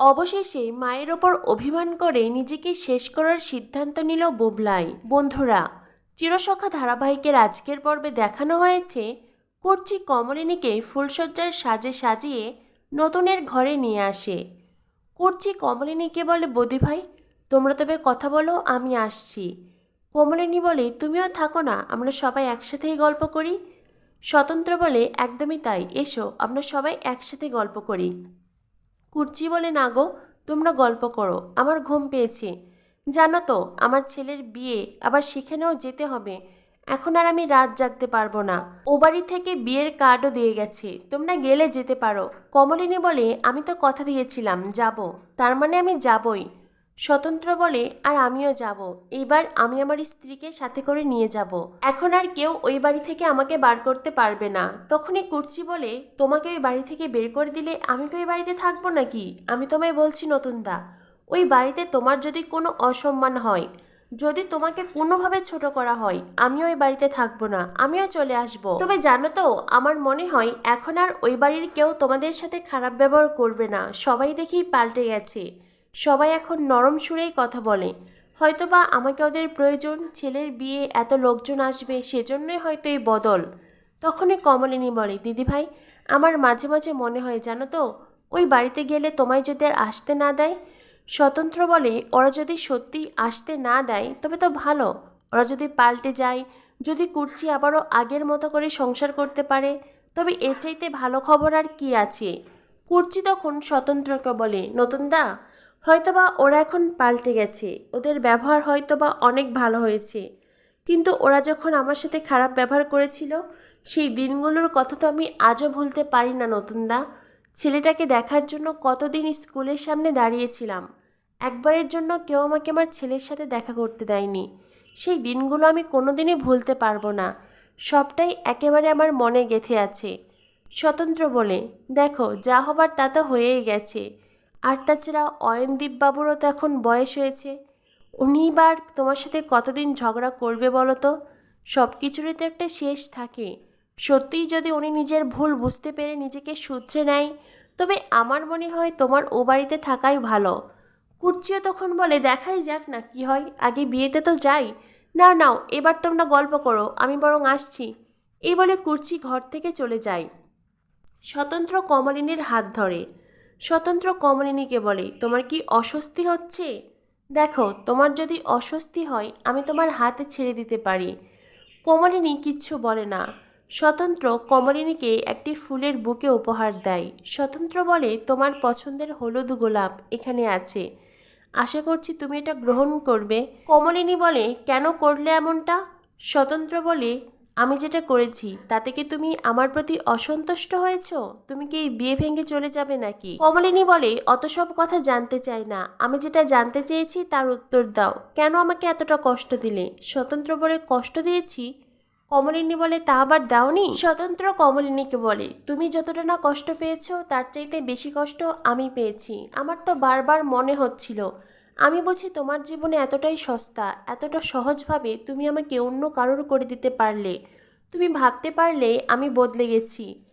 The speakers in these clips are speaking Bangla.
অবশেষে মায়ের ওপর অভিমান করে নিজেকে শেষ করার সিদ্ধান্ত নিল বুবলাই। বন্ধুরা, চিরসখা ধারাবাহিকের আজকের পর্বে দেখানো হয়েছে কুর্চি কমলিনীকে ফুলসজ্জার সাজে সাজিয়ে নতুনের ঘরে নিয়ে আসে। কুর্চি কমলিনীকে বলে, বদি ভাই, তোমরা তবে কথা বলো, আমি আসছি। কমলিনী বলে, তুমিও থাকো না, আমরা সবাই একসাথেই গল্প করি। স্বতন্ত্র বলে, একদমই তাই, এসো, আমরা সবাই একসাথে গল্প করি। কুর্চি বলে, না গো, তোমরা গল্প করো, আমার ঘুম পেয়েছে। জানো তো, আমার ছেলের বিয়ে, আবার সেখানেও যেতে হবে। এখন আর আমি রাত জাগতে পারব না। ও বাড়ি থেকে বিয়ের কার্ডও দিয়ে গেছে। তোমরা গেলে যেতে পারো। কমলিনী বলে, আমি তো কথা দিয়েছিলাম, যাব। তার মানে আমি যাবই। স্বতন্ত্র বলে, আর আমিও যাব। এইবার আমি আমার স্ত্রীকে সাথে করে নিয়ে যাব। এখন আর কেউ ওই বাড়ি থেকে আমাকে বার করতে পারবে না। তখনই কুর্চি বলে, তোমাকে ওই বাড়ি থেকে বের করে দিলে আমি তো ওই বাড়িতে থাকব নাকি? আমি তোমায় বলছি নতুন দা ওই বাড়িতে তোমার যদি কোনো অসম্মান হয়, যদি তোমাকে কোনোভাবে ছোট করা হয় আমি ওই বাড়িতে থাকব না, আমিও চলে আসব। তবে জানো তো, আমার মনে হয় এখন আর ওই বাড়ির কেউ তোমাদের সাথে খারাপ ব্যবহার করবে না। সবাই দেখি পাল্টে গেছে। সবাই এখন নরম সুরেই কথা বলে। হয়তোবা আমাকে ওদের প্রয়োজন, ছেলের বিয়ে, এত লোকজন আসবে, সেজন্যই হয়তো এই বদল। তখনই কমলিনী বলে দিদিভাই আমার মাঝে মাঝে মনে হয় জানো তো, ওই বাড়িতে গেলে তোমায় যদি আর আসতে না দেয়? স্বতন্ত্র বলে, ওরা যদি সত্যি আসতে না দেয়, তবে তো ভালো। ওরা যদি পাল্টে যায়, যদি কুর্চি আবারও আগের মতো করে সংসার করতে পারে, তবে এর চাইতে ভালো খবর আর কি আছে? কুর্চি তখন স্বতন্ত্রকে বলে, নতুন দা হয়তোবা ওরা এখন পাল্টে গেছে। ওদের ব্যবহার হয়তোবা অনেক ভালো হয়েছে। কিন্তু ওরা যখন আমার সাথে খারাপ ব্যবহার করেছিল, সেই দিনগুলোর কথা তো আমি আজও ভুলতে পারি না, নতুনদা। ছেলেটাকে দেখার জন্য কতদিন স্কুলের সামনে দাঁড়িয়েছিলাম। একবারের জন্য কেউ আমাকে আমার ছেলের সাথে দেখা করতে দেয়নি। সেই দিনগুলো আমি কোনোদিনই ভুলতে পারব না। সবটাই একেবারে আমার মনে গেঁথে আছে। স্বতন্ত্র বলে, দেখো, যা হবার তা তো হয়েই গেছে। আর তাছাড়া অয়নদীপ বাবুরও তো এখন বয়স হয়েছে। উনি বার তোমার সাথে কতদিন ঝগড়া করবে বলো তো? সব কিছুরই তো একটা শেষ থাকে। সত্যিই যদি উনি নিজের ভুল বুঝতে পেরে নিজেকে শুধরে নেয়, তবে আমার মনে হয় তোমার ও বাড়িতে থাকাই ভালো। কুর্চিও তখন বলে, দেখাই যাক না কি হয়। আগে বিয়েতে তো যাই। না, নাও, এবার তোমরা গল্প করো, আমি বরং আসছি। এই বলে কুর্চি ঘর থেকে চলে যায়। স্বতন্ত্র কমলিনীর হাত ধরে। স্বতন্ত্র কমলিনীকে বলে, তোমার কি অস্বস্তি হচ্ছে? দেখো, তোমার যদি অস্বস্তি হয়, আমি তোমার হাতে ছেড়ে দিতে পারি। কমলিনী কিচ্ছু বলে না। স্বতন্ত্র কমলিনীকে একটি ফুলের বুকে উপহার দেয়। স্বতন্ত্র বলে, তোমার পছন্দের হলুদ গোলাপ এখানে আছে। আশা করছি তুমি এটা গ্রহণ করবে। কমলিনী বলে, কেন করলে এমনটা? স্বতন্ত্র বলে আমি যেটা করেছি, তাতে কি তুমি আমার প্রতি অসন্তুষ্ট হয়েছ? তুমি কি এই বিয়ে ভেঙে চলে যাবে নাকি? কমলিনী বলে, অত সব কথা জানতে চাই না। আমি যেটা জানতে চেয়েছি, তার উত্তর দাও। কেন আমাকে এতটা কষ্ট দিলে? স্বতন্ত্র বলে কষ্ট দিয়েছি? কমলিনী বলে, তা আবার দাওনি? স্বতন্ত্র কমলিনীকে বলে, তুমি যতটা না কষ্ট পেয়েছ, তার চাইতে বেশি কষ্ট আমি পেয়েছি। আমার তো বারবার মনে হচ্ছিল আমি বলছি তোমার জীবনে এতটাই সস্তা, এতটা সহজভাবে তুমি আমাকে অন্য কারোর করে দিতে পারলে। তুমি ভাবতে পারলে আমি বদলে গেছি।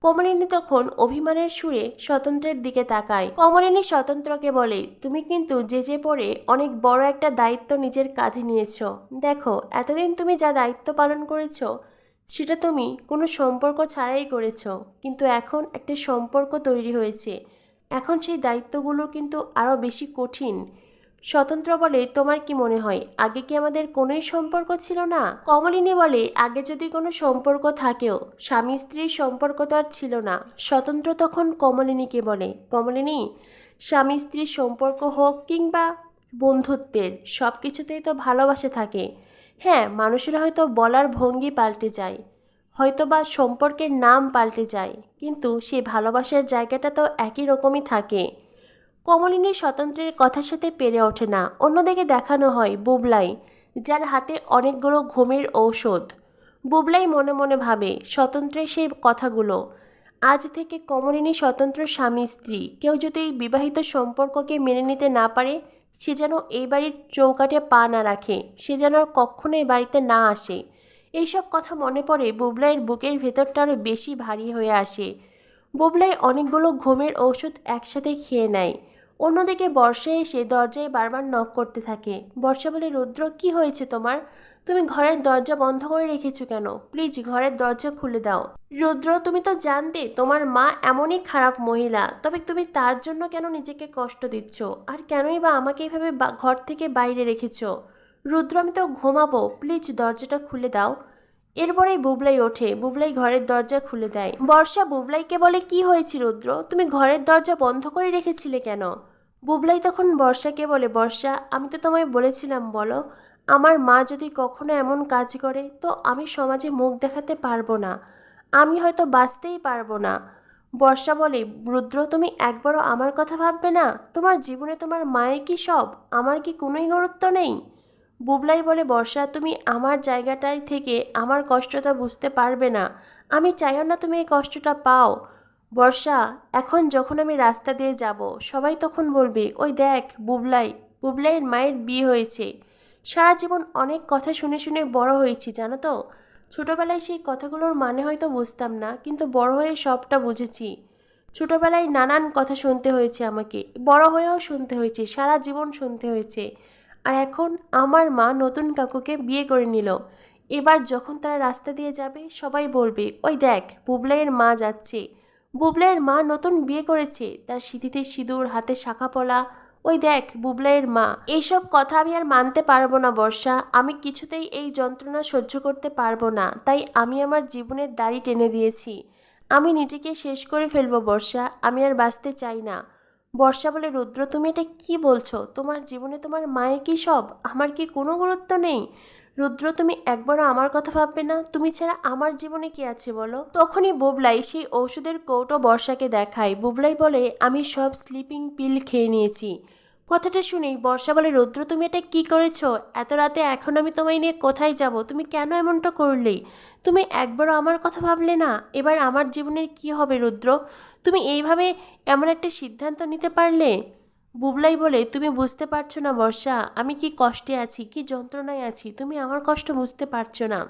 কমলিনী তখন অভিমানের সুরে স্বতন্ত্রের দিকে তাকায়। কমলিনী স্বতন্ত্রকে বলে, তুমি কিন্তু যে যে পড়ে অনেক বড় একটা দায়িত্ব নিজের কাঁধে নিয়েছ। দেখো, এতদিন তুমি যা দায়িত্ব পালন করেছ, সেটা তুমি কোনো সম্পর্ক ছাড়াই করেছ। কিন্তু এখন একটা সম্পর্ক তৈরি হয়েছে। এখন সেই দায়িত্বগুলো কিন্তু আরও বেশি কঠিন। স্বতন্ত্র বলে তোমার কি মনে হয়? আগে কি আমাদের কোনোই সম্পর্ক ছিল না? কমলিনী বলে, আগে যদি কোনো সম্পর্ক থাকেও, স্বামী স্ত্রীর সম্পর্ক তো আর ছিল না। স্বতন্ত্র তখন কমলিনীকে বলে, কমলিনী, স্বামী স্ত্রীর সম্পর্ক হোক কিংবা বন্ধুত্বের সব কিছুতেই তো ভালোবাসা থাকে। হ্যাঁ মানুষের হয়তো বলার ভঙ্গি পাল্টে যায় হয়তো বা সম্পর্কের নাম পাল্টে যায়, কিন্তু সেই ভালোবাসার জায়গাটা তো একই রকমই থাকে। কমলিনী স্বতন্ত্রের কথার সাথে পেরে ওঠে না। অন্যদিকে দেখানো হয় বুবলাই, যার হাতে অনেকগুলো ঘুমের ঔষধ। বুবলাই মনে মনে ভাবে স্বতন্ত্রের সেই কথাগুলো। আজ থেকে কমলিনী স্বতন্ত্র স্বামী, স্ত্রী। কেউ যদি এই বিবাহিত সম্পর্ককে মেনে নিতে না পারে, সে যেন এই বাড়ির চৌকাটে পা না রাখে। সে যেন কখনো এই বাড়িতে না আসে। এইসব কথা মনে পড়ে বুবলাইয়ের বুকের ভেতরটা আরও বেশি ভারী হয়ে আসে। বুবলাই অনেকগুলো ঘুমের ঔষধ একসাথে খেয়ে নেয়। অন্যদিকে বর্ষা এসে দরজায় বারবার নক করতে থাকে। বর্ষা বলে, রুদ্র, কি হয়েছে তোমার? তুমি ঘরের দরজা বন্ধ করে রেখেছো কেন? প্লিজ ঘরের দরজা খুলে দাও। রুদ্র, তুমি তো জানতে, তোমার মা এমনই খারাপ মহিলা। তবে তুমি তার জন্য কেন নিজেকে কষ্ট দিচ্ছ? আর কেনই বা আমাকে এইভাবে বা- ঘর থেকে বাইরে রেখেছো? রুদ্র, আমি তো ঘুমাবো। প্লিজ দরজাটা খুলে দাও। এরপরেই বুবলাই ওঠে। বুবলাই ঘরের দরজা খুলে দেয়। বর্ষা, বুবলাইকে বলে, কি হয়েছে রুদ্র? তুমি ঘরের দরজা বন্ধ করে রেখেছিলে কেন? বুবলাই তখন বর্ষাকে বলে, বর্ষা, আমি তো তোমায় বলেছিলাম, বলো, আমার মা যদি কখনো এমন কাজ করে, তো আমি সমাজে মুখ দেখাতে পারব না। আমি হয়তো বাঁচতেই পারব না। বর্ষা বলে, রুদ্র, তুমি একবারও আমার কথা ভাববে না? তোমার জীবনে তোমার মায়ের কি সব? আমার কি কোনোই গুরুত্ব নেই? বুবলাই বলে, বর্ষা, তুমি আমার জায়গাটায় থেকে আমার কষ্টটা বুঝতে পারবে না। আমি চাইও না তুমি এই কষ্টটা পাও। বর্ষা, এখন যখন আমি রাস্তা দিয়ে যাব, সবাই তখন বলবে, ওই দেখ, বুবলাই, বুবলাইয়ের মায়ের বিয়ে হয়েছে। সারা জীবন অনেক কথা শুনে শুনে বড় হয়েছি, জানো তো? ছোটোবেলায় সেই কথাগুলোর মানে হয়তো বুঝতাম না, কিন্তু বড় হয়ে সবটা বুঝেছি। ছোটোবেলায় নানান কথা শুনতে হয়েছে আমাকে, বড় হয়েও শুনতে হয়েছে, সারা জীবন শুনতে হয়েছে। আর এখন আমার মা নতুন কাকুকে বিয়ে করে নিল। এবার যখন তারা রাস্তা দিয়ে যাবে, সবাই বলবে, ওই দেখ, বুবলাইয়ের মা যাচ্ছে। বুবলাইয়ের মা নতুন বিয়ে করেছে। তার সিঁথিতে সিঁদুর, হাতে শাখা পলা। ওই দেখ, বুবলাইয়ের মা। এইসব কথা আমি আর মানতে পারব না, বর্ষা। আমি কিছুতেই এই যন্ত্রণা সহ্য করতে পারব না। তাই আমি আমার জীবনের দাড়ি টেনে দিয়েছি। আমি নিজেকে শেষ করে ফেলব, বর্ষা। আমি আর বাঁচতে চাই না। বর্ষা বলে, রুদ্র, তুমি এটা কি বলছো? তোমার জীবনে তোমার মায়ে কি সব? আমার কি কোনো গুরুত্ব নেই? রুদ্র, তুমি একবারও আমার কথা ভাববে না? তুমি ছাড়া আমার জীবনে কি আছে বলো? তখনই বুবলাই সেই ঔষধের কৌটো বর্ষাকে দেখায়। বুবলাই বলে, আমি সব স্লিপিং পিল খেয়ে নিয়েছি। কথাটা শুনেই বর্ষা বলে, রুদ্র, তুমি এটা কি করেছ? এত রাতে এখন আমি তোমায় নিয়ে কোথায় যাব? তুমি কেন এমনটা করলে? তুমি একবারও আমার কথা ভাবলে না? এবার আমার জীবনের কি হবে, রুদ্র? তুমি এইভাবে এমন একটা সিদ্ধান্ত নিতে পারলে? বুবলাই বলে, তুমি বুঝতে পারছ না বর্ষা, আমি কি কষ্টে আছি, কি যন্ত্রণায় আছি, তুমি আমার কষ্ট বুঝতে পারছ না।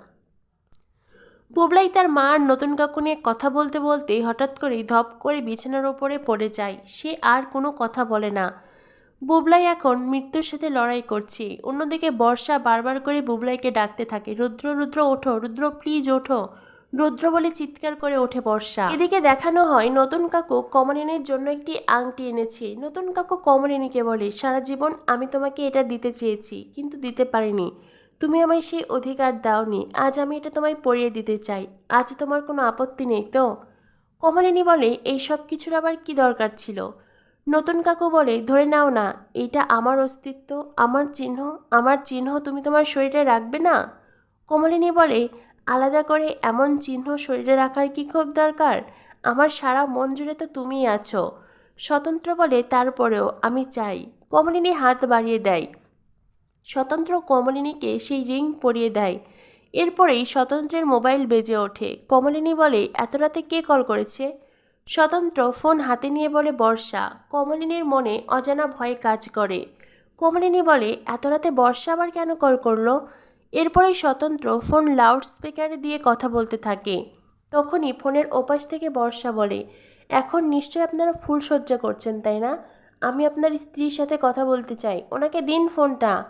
বুবলাই তার মা আর নতুন কাকু নিয়ে কথা বলতে বলতে হঠাৎ করেই ধপ করে বিছানার ওপরে পড়ে যায়। সে আর কোনো কথা বলে না। বুবলাই এখন মৃত্যুর সাথে লড়াই করছি। অন্যদিকে বর্ষা বারবার করে বুবলাইকে ডাকতে থাকে, রুদ্র রুদ্র, ওঠো, রুদ্র প্লিজ ওঠো। রুদ্র বলে চিৎকার করে ওঠে বর্ষা। এদিকে দেখানো হয়, নতুন কাকু কমলিনীর জন্য একটি আংটি এনেছে। নতুন কাকু কমলিনীকে বলে, সারা জীবন আমি তোমাকে এটা দিতে চেয়েছি, কিন্তু দিতে পারিনি। তুমি আমায় সেই অধিকার দাওনি, আজ আমি এটা তোমায় পরিয়ে দিতে চাই। আজ তোমার কোনো আপত্তি নেই তো? কমলিনী বলে, এই সব কিছুর আবার কি দরকার ছিল? নতুন কাকু বলে, ধরে নাও না, এটা আমার অস্তিত্ব, আমার চিহ্ন আমার চিহ্ন তুমি তোমার শরীরে রাখবে না? কমলিনী বলে, আলাদা করে এমন চিহ্ন শরীরে রাখার কি খুব দরকার? আমার সারা মন জুড়ে তো তুমিই আছো। স্বতন্ত্র বলে, তারপরেও আমি চাই। কমলিনী হাত বাড়িয়ে দেয়। স্বতন্ত্র কমলিনীকে সেই রিং পরিয়ে দেয়। এরপরেই স্বতন্ত্রের মোবাইল বেজে ওঠে। কমলিনী বলে, এত রাতে কে কল করেছে? স্বতন্ত্র ফোন হাতে নিয়ে বলে, বর্ষা। কমলিনীর মনে অজানা ভয়ে কাজ করে। কমলিনী বলে, এত রাতে বর্ষা আবার কেন কল করল? এরপরেই স্বতন্ত্র ফোন লাউড স্পিকারে দিয়ে কথা বলতে থাকে। তখনই ফোনের ওপাশ থেকে বর্ষা বলে, এখন নিশ্চয়ই আপনারা ফুল সজ্জা করছেন, তাই না? আমি আপনার স্ত্রীর সাথে কথা বলতে চাই। ওনাকে দিন ফোনটা।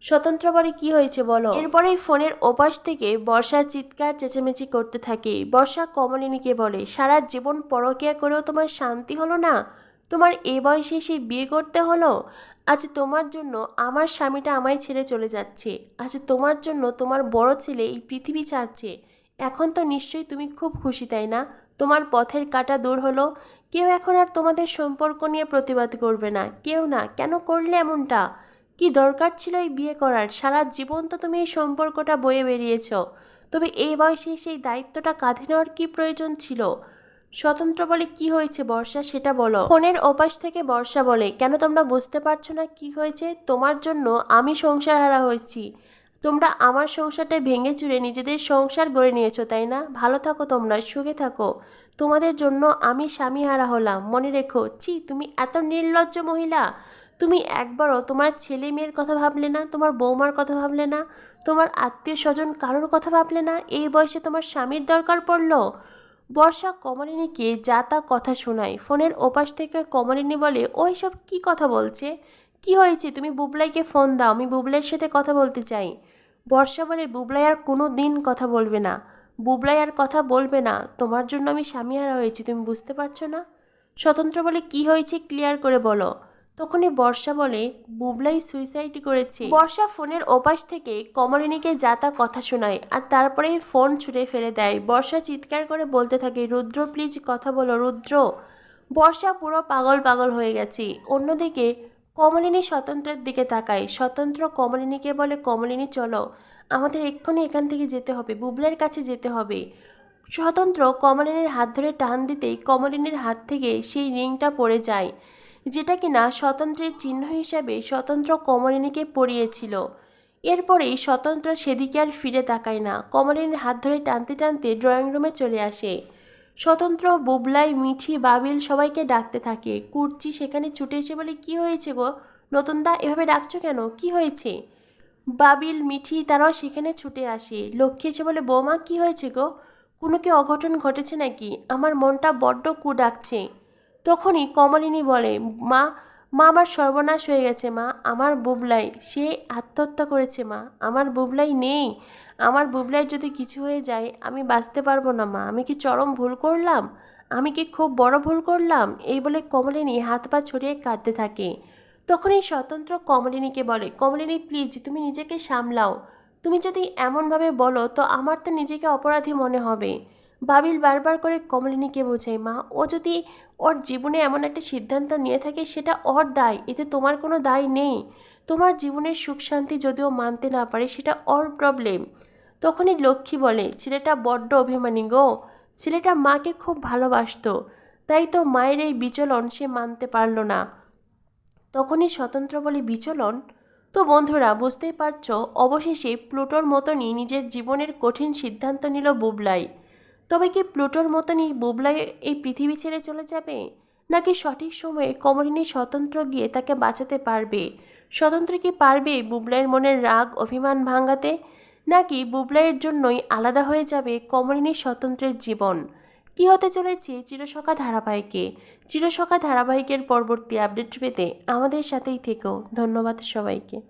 স্বতন্ত্র বলে কি হয়েছে বলো? এরপরেই ফোনের ওপাশ থেকে বর্ষা চিৎকার, চেঁচামেচি করতে থাকে। বর্ষা কমলিনীকে বলে, সারা জীবন পরকিয়া করেও তোমার শান্তি হলো না? তোমার এ বয়সে এসে বিয়ে করতে হলো? আজ তোমার জন্য আমার স্বামীটা আমায় ছেড়ে চলে যাচ্ছে। আজ তোমার জন্য তোমার বড় ছেলে এই পৃথিবী ছাড়ছে। এখন তো নিশ্চয়ই তুমি খুব খুশি, তাই না? তোমার পথের কাটা দূর হলো। কেউ এখন আর তোমাদের সম্পর্ক নিয়ে প্রতিবাদ করবে না। কেউ না। কেন করলে এমনটা? কি দরকার ছিল এই বিয়ে করার? সারা জীবন তো তুমি এই সম্পর্কটা বয়ে বেরিয়েছ। তবে এই বয়সে সেই দায়িত্বটা কাঁধে নেওয়ার কী প্রয়োজন ছিল? স্বতন্ত্র বলে কি হয়েছে বর্ষা, সেটা বলো। ফোনের ওপাশ থেকে বর্ষা বলে, কেন তোমরা বুঝতে পারছ না কি হয়েছে? তোমার জন্য আমি সংসার হারা হয়েছি। তোমরা আমার সংসারটা ভেঙে চুরে নিজেদের সংসার গড়ে নিয়েছো, তাই না? ভালো থাকো তোমরা, সুখে থাকো। তোমাদের জন্য আমি স্বামী হারা হলাম। মনে রেখো, ছি, তুমি এত নির্লজ্জ মহিলা। তুমি একবারও তোমার ছেলে মেয়ের কথা ভাবলে না, তোমার বৌমার কথা ভাবলে না, তোমার আত্মীয় স্বজন কারোর কথা ভাবলে না, এই বয়সে তোমার স্বামীর দরকার পড়ল? বর্ষা কমলিনীকে যা তা কথা শোনায়, ফোনের ওপাশ থেকে কমলিনী বলে, ওই সব কী কথা বলছে? কি হয়েছে? তুমি বুবলাইকে ফোন দাও, আমি বুবলাইয়ের সাথে কথা বলতে চাই। বর্ষা বলে, বুবলাই আর কোনো দিন কথা বলবে না। বুবলাই আর কথা বলবে না। তোমার জন্য আমি স্বামীহারা হয়েছি, তুমি বুঝতে পারছ না? স্বতন্ত্র বলে, কি হয়েছে? ক্লিয়ার করে বলো। তখনই বর্ষা বলে, বুবলাই সুইসাইড করেছে। বর্ষা ফোনের ওপাশ থেকে কমলিনীকে যা তা কথা শোনায় আর তারপরে ফোন ছুঁড়ে ফেলে দেয়। বর্ষা চিৎকার করে বলতে থাকে, রুদ্র প্লিজ কথা বলো, রুদ্র। বর্ষা পুরো পাগল পাগল হয়ে গেছে। অন্যদিকে কমলিনী স্বতন্ত্রের দিকে তাকায়। স্বতন্ত্র কমলিনীকে বলে, কমলিনী, চলো। আমাদের এক্ষুনি এখান থেকে যেতে হবে বুবলের কাছে যেতে হবে। স্বতন্ত্র কমলিনীর হাত ধরে টান দিতেই কমলিনীর হাত থেকে সেই রিংটা পড়ে যায়। যেটা কিনা স্বতন্ত্রের চিহ্ন হিসাবে স্বতন্ত্র কমলিনীকে পরিয়েছিল এরপরেই স্বতন্ত্র সেদিকে আর ফিরে তাকায় না। কমলিনীর হাত ধরে টানতে টানতে ড্রয়িং রুমে চলে আসে। স্বতন্ত্র বুবলাই, মিঠি, বাবিল সবাইকে ডাকতে থাকে। কুর্চি সেখানে ছুটে এসে বলে, কি হয়েছে গো? নতুনদা, এভাবে ডাকছো কেন? কি হয়েছে? বাবিল, মিঠি তারাও সেখানে ছুটে আসে। লক্ষ্মী এসে বলে, বৌমা, কি হয়েছে গো? কোনো কি অঘটন ঘটেছে নাকি? আমার মনটা বড্ড কু ডাকছে তখনই কমলিনী বলে, মা মা আমার সর্বনাশ হয়ে গেছে, মা। আমার বুবলাই, সে আত্মহত্যা করেছে, মা। আমার বুবলাই নেই। আমার বুবলাই যদি কিছু হয়ে যায়, আমি বাঁচতে পারব না, মা। আমি কি চরম ভুল করলাম? আমি কি খুব বড় ভুল করলাম? এই বলে কমলিনী হাত পা ছড়িয়ে কাঁদতে থাকে। তখনই স্বতন্ত্র কমলিনীকে বলে, কমলিনী প্লিজ তুমি নিজেকে সামলাও। তুমি যদি এমনভাবে বলো, তো আমার তো নিজেকে অপরাধী মনে হবে। বাবিল বারবার করে কমলিনীকে বোঝায়, মা, ও যদি ওর জীবনে এমন একটা সিদ্ধান্ত নিয়ে থাকে, সেটা ওর দায়, এতে তোমার কোনো দায় নেই। তোমার জীবনের সুখ শান্তি যদিও মানতে না পারে, সেটা ওর প্রবলেম তখনই লক্ষ্মী বলে, ছেলেটা বড্ড অভিমানী গো। ছেলেটা মাকে খুব ভালোবাসতো। তাই তো মায়ের এই বিচলন সে মানতে পারল না। তখনই স্বতন্ত্র বলে, বিচলন? তো বন্ধুরা, বুঝতেই পারছ, অবশেষে প্লুটোর মতনই নিজের জীবনের কঠিন সিদ্ধান্ত নিল বুবলাই। তবে কি প্লুটোর মতনই বুবলাই এই পৃথিবী ছেড়ে চলে যাবে? নাকি সঠিক সময়ে কমলিনী স্বতন্ত্র গিয়ে তাকে বাঁচাতে পারবে? স্বতন্ত্র কি পারবে বুবলাইয়ের মনের রাগ, অভিমান ভাঙাতে? নাকি বুবলাইয়ের জন্যই আলাদা হয়ে যাবে কমলিনী স্বতন্ত্রের জীবন? কি হতে চলেছে চিরসখা ধারাবাহিকে? চিরসখা ধারাবাহিকের পরবর্তী আপডেট পেতে আমাদের সাথেই থেকো। ধন্যবাদ সবাইকে।